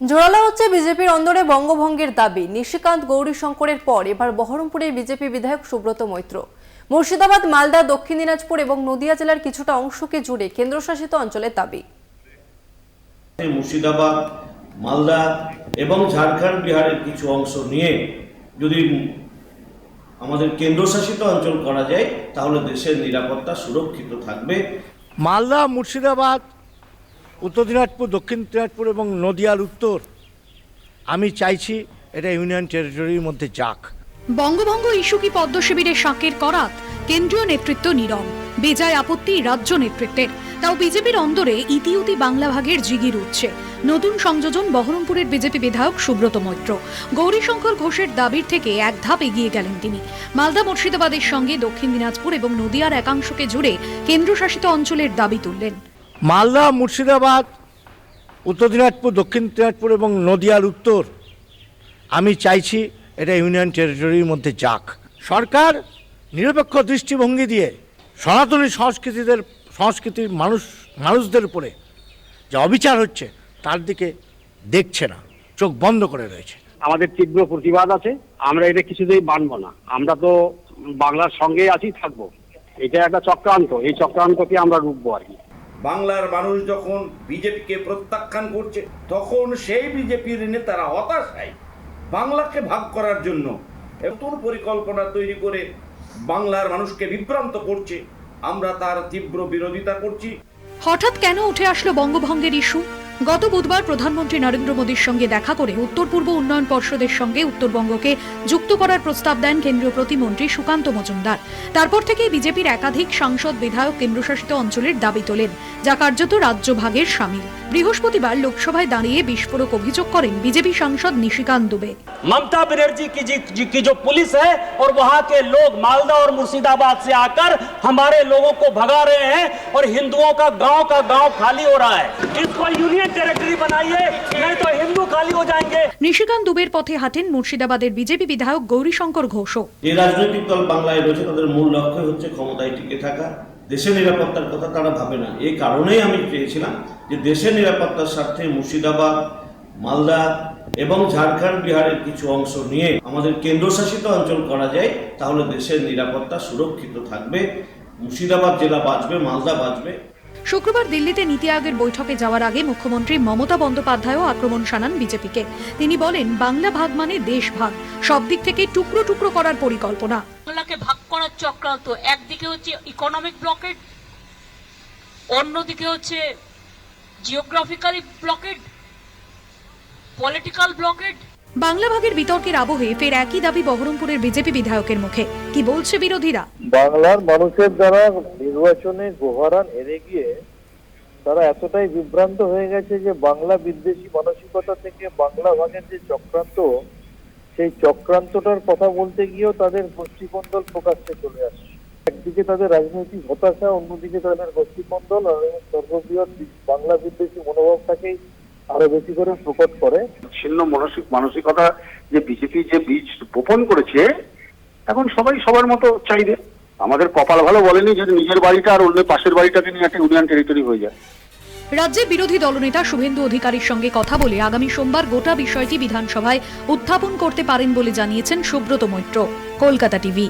জোরালো হচ্ছে বিজেপির অন্দরে বঙ্গভঙ্গের দাবি। নিশিকান্ত গৌরীশঙ্করের পর এবার বহরমপুরের বিজেপি বিধায়ক সুব্রত মৈত্র। মুর্শিদাবাদ মালদা দক্ষিণ দিনাজপুর এবং নদিয়া জেলার কিছুটা অংশকে জুড়ে কেন্দ্রশাসিত অঞ্চলের দাবি। মুর্শিদাবাদ মালদা এবং ঝাড়খণ্ড বিহারের কিছু অংশ নিয়ে যদি আমাদের কেন্দ্রশাসিত অঞ্চল করা যায় তাহলে দেশের নিরাপত্তা সুরক্ষিত থাকবে। মালদা মুর্শিদাবাদ উত্তর দিনাজপুর, দক্ষিণ দিনাজপুর এবং নদিয়ার উত্তর। আমি চাইছি এটা ইউনিয়ন টেরিটরির মধ্যে যাক। বঙ্গভঙ্গ ইস্যু কি পদ্ম শিবিরের শাঁকের করাত? কেন্দ্রীয় নেতৃত্ব নীরব। বেজায় আপত্তি রাজ্য নেতৃত্বের। তাও বিজেপির অন্দরে ইতিউতি বাংলা ভাগের জিগির উঠছে। নতুন সংযোজন বহরমপুরের বিজেপি বিধায়ক সুব্রত মৈত্র। গৌরীশঙ্কর ঘোষের দাবির থেকে এক ধাপ এগিয়ে গেলেন তিনি। মালদা মুর্শিদাবাদের সঙ্গে দক্ষিণ দিনাজপুর এবং নদিয়ার একাংশকে জুড়ে কেন্দ্রশাসিত অঞ্চলের দাবি তুললেন। মালদা, মুর্শিদাবাদ, উত্তর দিনাজপুর, দক্ষিণ দিনাজপুর এবং নদিয়ার উত্তর। আমি চাইছি এটা ইউনিয়ন টেরিটরির মধ্যে যাক। সরকার নিরপেক্ষ দৃষ্টিভঙ্গি দিয়ে সনাতনী সংস্কৃতিদের, সংস্কৃতির মানুষ, মানুষদের উপরে যে অবিচার হচ্ছে, তার দিকে দেখছে না। চোখ বন্ধ করে রয়েছে। আমাদের তীব্র প্রতিবাদ আছে। আমরা এটা কিছুতেই মানব না। আমরা তো বাংলার সঙ্গে আছি, থাকব। এটা একটা চক্রান্ত। এই চক্রান্তকে আমরা রুখবো আর কি। বাংলার মানুষ যখন বিজেপিকে প্রত্যাখ্যান করছে, তখন সেই বিজেপির নেতারা হতাশায় বাংলাকে ভাগ করার জন্য নতুন পরিকল্পনা তৈরি করে বাংলার মানুষকে বিভ্রান্ত করছে। আমরা তার তীব্র বিরোধিতা করছি। হঠাৎ কেন উঠে আসলো বঙ্গভঙ্গের ইস্যু? গত বুধবার প্রধানমন্ত্রী নরেন্দ্র মোদীর সঙ্গে দেখা করে উত্তর পূর্ব উন্নয়ন পর্ষদের সঙ্গে উত্তরবঙ্গকে যুক্ত করার প্রস্তাব দেন কেন্দ্রীয় প্রতিমন্ত্রী সুকান্ত মজুমদার তারপর থেকেই বিজেপির একাধিক সাংসদ বিধায়ক কেন্দ্রশাসিত অঞ্চলের দাবি তোলেন যা কার্যত রাজ্য ভাগের সামিল বৃহস্পতিবার লোকসভায় দাঁড়িয়ে বিস্ফোরক অভিযোগ করেন বিজেপি সাংসদ নিশিকান্ত দুবে ममता बनर्जी की जी, जी, की जो पुलिस है और वहां के लोग मालदा और मुर्शिदाबाद से आकर हमारे लोगों को भगा रहे हैं और हिंदुओं का गांव का गांव खाली हो रहा है इसको यूनियन टेरिटरी बनाइए नहीं तो हिंदू खाली हो जाएंगे নিশিকান্ত দুবের পথে হাঁটেন মুর্শিদাবাদের বিজেপি বিধায়ক গৌরীশঙ্কর ঘোষও যে রাজনৈতিক দল বাংলায় রয়েছে তাদের মূল লক্ষ্য হচ্ছে ক্ষমতায় টিকে থাকা দেশের নিরাপত্তার কথা তারা ভাবে না এই কারণেই আমি চেয়েছিলাম যে দেশের নিরাপত্তার স্বার্থে মুর্শিদাবাদ মালদা এবং ঝাড়খণ্ড বিহারের কিছু অংশ নিয়ে আমাদের কেন্দ্রশাসিত অঞ্চল করা যায় তাহলে দেশের নিরাপত্তা সুরক্ষিত থাকবে মুর্শিদাবাদ জেলা বাঁচবে মালদা বাঁচবে শুক্রবার দিল্লিতে নীতি আয়োগের বৈঠকে যাওয়ার আগে মুখ্যমন্ত্রী মমতা বন্দ্যোপাধ্যায়ও আক্রমণ শানান বিজেপিকে। তিনি বলেন, বাংলা ভাগ মানে দেশ ভাগ। সব দিক থেকে টুকরো টুকরো করার পরিকল্পনা। বাংলাকে ভাগ করার চক্রান্ত। একদিকে হচ্ছে ইকোনমিক ব্লকেড অন্যদিকে হচ্ছে geographically blockade political blockade Bangla ভাগের বিতর্কের আবহে ফের একই দাবি বহরমপুরের বিজেপি বিধায়কের মুখে। কি বলছে বিরোধীরা? বাংলার মানুষের দ্বারা নির্বাচনে গোহারান হেরে গিয়ে তারা এতটাই বিভ্রান্ত হয়ে গেছে যে বাংলা বিদ্বেষী মানসিকতা থেকে বাংলা ভাগের যে চক্রান্ত, সেই চক্রান্তটার কথা বলতে গিয়েও তাদের গোষ্ঠীকন্দল প্রকাশ্যে চলে আসছে। একদিকে তাদের রাজনৈতিক হতাশা, অন্যদিকে তাদের গোষ্ঠীকন্দল আর সর্ববৃহৎ বাংলা বিদ্বেষী মনোভাবটাকেই আরও বেশি করে প্রকট করে। ছিন্ন মানসিক মানসিকতা যে বিজেপি যে বীজ বপন করেছে এখন সবাই সবার মতো চাইবে আমাদের কপাল ভালো বলেনি যে নিজের বাড়িটা আর অন্য পাশের বাড়িটাকে নিয়ে একটা ইউনিয়ন টেরিটরি হয়ে যায়। রাজ্যে বিরোধী দলনেতা শুভেন্দু অধিকারীর সঙ্গে কথা বলে আগামী সোমবার গোটা বিষয়টি বিধানসভায় উত্থাপন করতে পারেন বলে জানিয়েছেন সুব্রত মৈত্র কলকাতা টিভি।